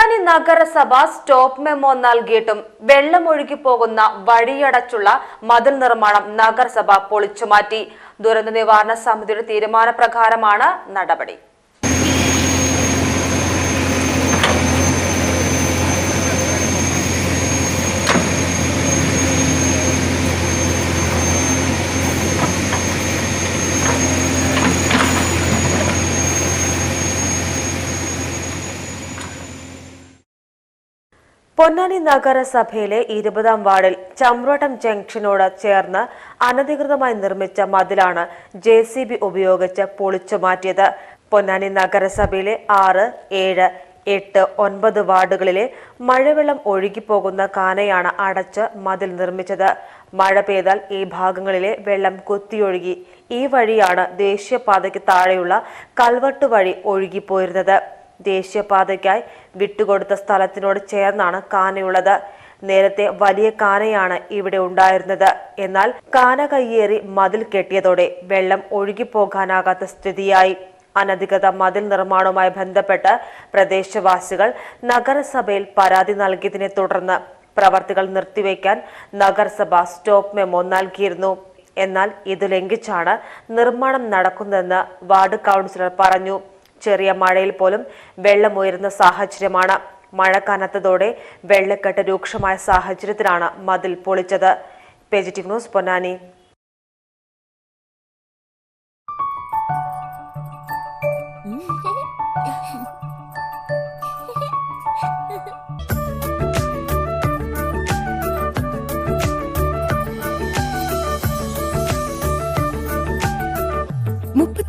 പൊന്നാനി നഗരസഭ stop memo നൽകിയിട്ടും വെള്ളമൊഴുകി പോകുന്ന വഴിയടച്ചുള്ള മതിൽ നിർമ്മാണം നഗരസഭ പൊളിച്ചുമാറ്റി ദുരന്ത നിവാരണ സമിതിയുടെ തീരുമാനപ്രകാരമാണ് നടപടി. പൊന്നാനി നഗരസഭയിലെ ഇരുപതാം വാർഡിൽ ചമ്രോട്ടം ജംഗ്ഷനോട് ചേർന്ന് അനധികൃതമായി നിർമ്മിച്ച മതിലാണ് ജെ സി ബി ഉപയോഗിച്ച് പൊളിച്ചു മാറ്റിയത്. പൊന്നാനി നഗരസഭയിലെ ആറ് ഏഴ് എട്ട് ഒൻപത് വാർഡുകളിലെ മഴവെള്ളം ഒഴുകിപ്പോകുന്ന കാനയാണ് അടച്ച് മതിൽ നിർമ്മിച്ചത്. മഴ പെയ്താൽ ഈ ഭാഗങ്ങളിലെ വെള്ളം കുത്തിയൊഴുകി. ഈ വഴിയാണ് ദേശീയപാതയ്ക്ക് താഴെയുള്ള കൽവട്ട് വഴി ഒഴുകിപ്പോയിരുന്നത്. ദേശീയപാതയ്ക്കായി വിട്ടുകൊടുത്ത സ്ഥലത്തിനോട് ചേർന്നാണ് കാനയുള്ളത്. നേരത്തെ വലിയ കാനയാണ് ഇവിടെ ഉണ്ടായിരുന്നത്. എന്നാൽ കാന കയ്യേറി മതിൽ കെട്ടിയതോടെ വെള്ളം ഒഴുകിപ്പോകാനാകാത്ത സ്ഥിതിയായി. അനധികൃത മതിൽ നിർമ്മാണവുമായി ബന്ധപ്പെട്ട് പ്രദേശവാസികൾ നഗരസഭയിൽ പരാതി നൽകിയതിനെ തുടർന്ന് പ്രവർത്തികൾ നിർത്തിവെക്കാൻ നഗരസഭ സ്റ്റോപ്പ് മെമ്മോ നൽകിയിരുന്നു. എന്നാൽ ഇത് ലംഘിച്ചാണ് നിർമ്മാണം നടക്കുന്നതെന്ന് വാർഡ് കൗൺസിലർ പറഞ്ഞു. ചെറിയ മഴയിൽ പോലും വെള്ളം വെള്ളമുയരുന്ന സാഹചര്യമാണ്. മഴ കനത്തതോടെ വെള്ളക്കെട്ട് രൂക്ഷമായ സാഹചര്യത്തിലാണ് മതിൽ പൊളിച്ചത്. Positive news Ponnani.